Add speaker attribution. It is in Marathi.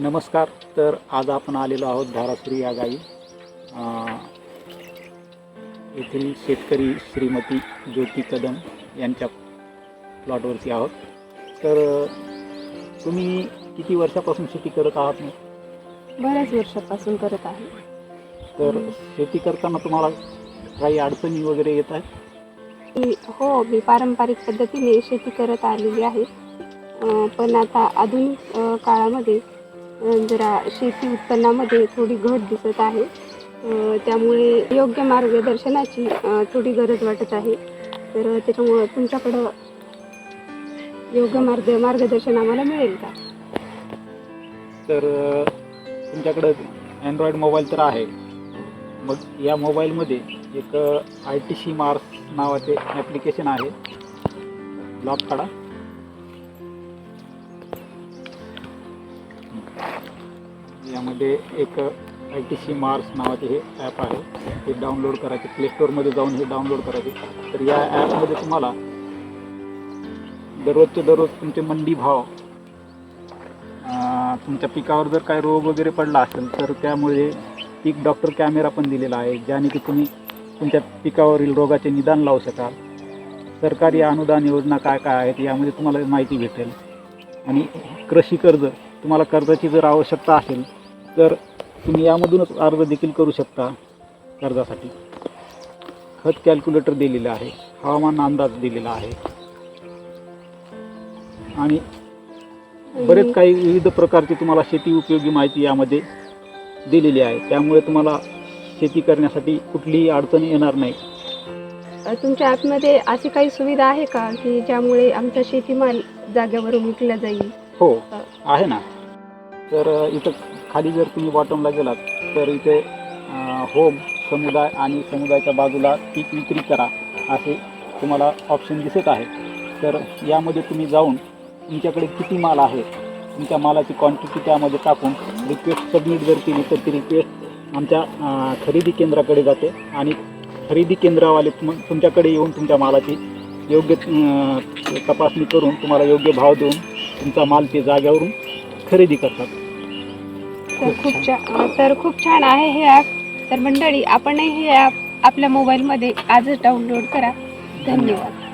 Speaker 1: नमस्कार तर आज आपण आलेलो आहोत धारासुरी या अं, येथील शेतकरी श्रीमती ज्योती कदम यांच्या प्लॉटवरती आहोत. तर तुम्ही किती वर्षापासून शेती करत आहात मग?
Speaker 2: बऱ्याच वर्षापासून करत आहे.
Speaker 1: तर शेती करताना तुम्हाला काही अडचणी वगैरे येत आहेत?
Speaker 2: हो मी पारंपरिक पद्धतीने शेती करत आलेली आहे. पण आता आधुनिक काळामध्ये जरा शेती उत्पन्नामध्ये थोडी घट दिसत आहे. त्यामुळे योग्य मार्गदर्शनाची थोडी गरज वाटत आहे. तर त्याच्यामुळं तुमच्याकडं योग्य मार्ग मार्गदर्शन आम्हाला मिळेल का?
Speaker 1: तर तुमच्याकडं अँड्रॉइड मोबाईल तर आहे. मग या मोबाईलमध्ये एक आय टी सी मार्स नावाचे ॲप्लिकेशन आहे. ब्लॉक काढा. यामध्ये एक आय टी सी मार्स नावाचे हे ॲप आहे. ते डाउनलोड करायचे. प्ले स्टोअरमध्ये जाऊन हे डाउनलोड करायचे. तर या ॲपमध्ये तुम्हाला दररोजचे दररोज तुमचे मंडी भाव तुमच्या पिकावर जर काही रोग वगैरे पडला असेल तर त्यामुळे पीक डॉक्टर कॅमेरा पण दिलेला आहे ज्याने की तुम्ही तुमच्या पिकावरील रोगाचे निदान लावू शकाल. सरकारी अनुदान योजना काय काय आहेत यामध्ये तुम्हाला माहिती भेटेल. आणि कृषी कर्ज तुम्हाला कर्जाची जर आवश्यकता असेल तर तुम्ही यामधूनच अर्ज देखील करू शकता कर्जासाठी. खत कॅल्क्युलेटर दिलेलं आहे हवामान अंदाज दिलेला आहे. आणि बरेच काही विविध प्रकारची तुम्हाला शेती उपयोगी माहिती यामध्ये दिलेली आहे. त्यामुळे तुम्हाला शेती करण्यासाठी कुठलीही अडचण येणार नाही.
Speaker 2: तुमच्या ॲपमध्ये अशी काही सुविधा आहे का की ज्यामुळे आमचा शेतीमाल जागेवरून विकला जाईल?
Speaker 1: हो आहे ना. तर इथं खाली जर तुम्ही बॉटमला गेलात तर इथे होम समुदाय आणि समुदायाच्या बाजूला पीक विक्री करा असे तुम्हाला ऑप्शन दिसत आहे. तर यामध्ये तुम्ही जाऊन तुमच्याकडे किती माल आहे तुमच्या मालाची क्वांटिटी त्यामध्ये टाकून रिक्वेस्ट सबमिट जर केली तर ती रिक्वेस्ट आमच्या खरेदी केंद्राकडे जाते आणि खरेदी केंद्रावाले तुम तुमच्याकडे येऊन तुमच्या मालाची योग्य तपासणी करून तुम्हाला योग्य भाव देऊन तुमचा माल ते जाग्यावरून खरेदी करतात.
Speaker 2: तर खूप छान तर खूप छान आहे हे ॲप तर मंडळी आपणही हे ॲप आपल्या मोबाईलमध्ये आजच डाउनलोड करा. धन्यवाद.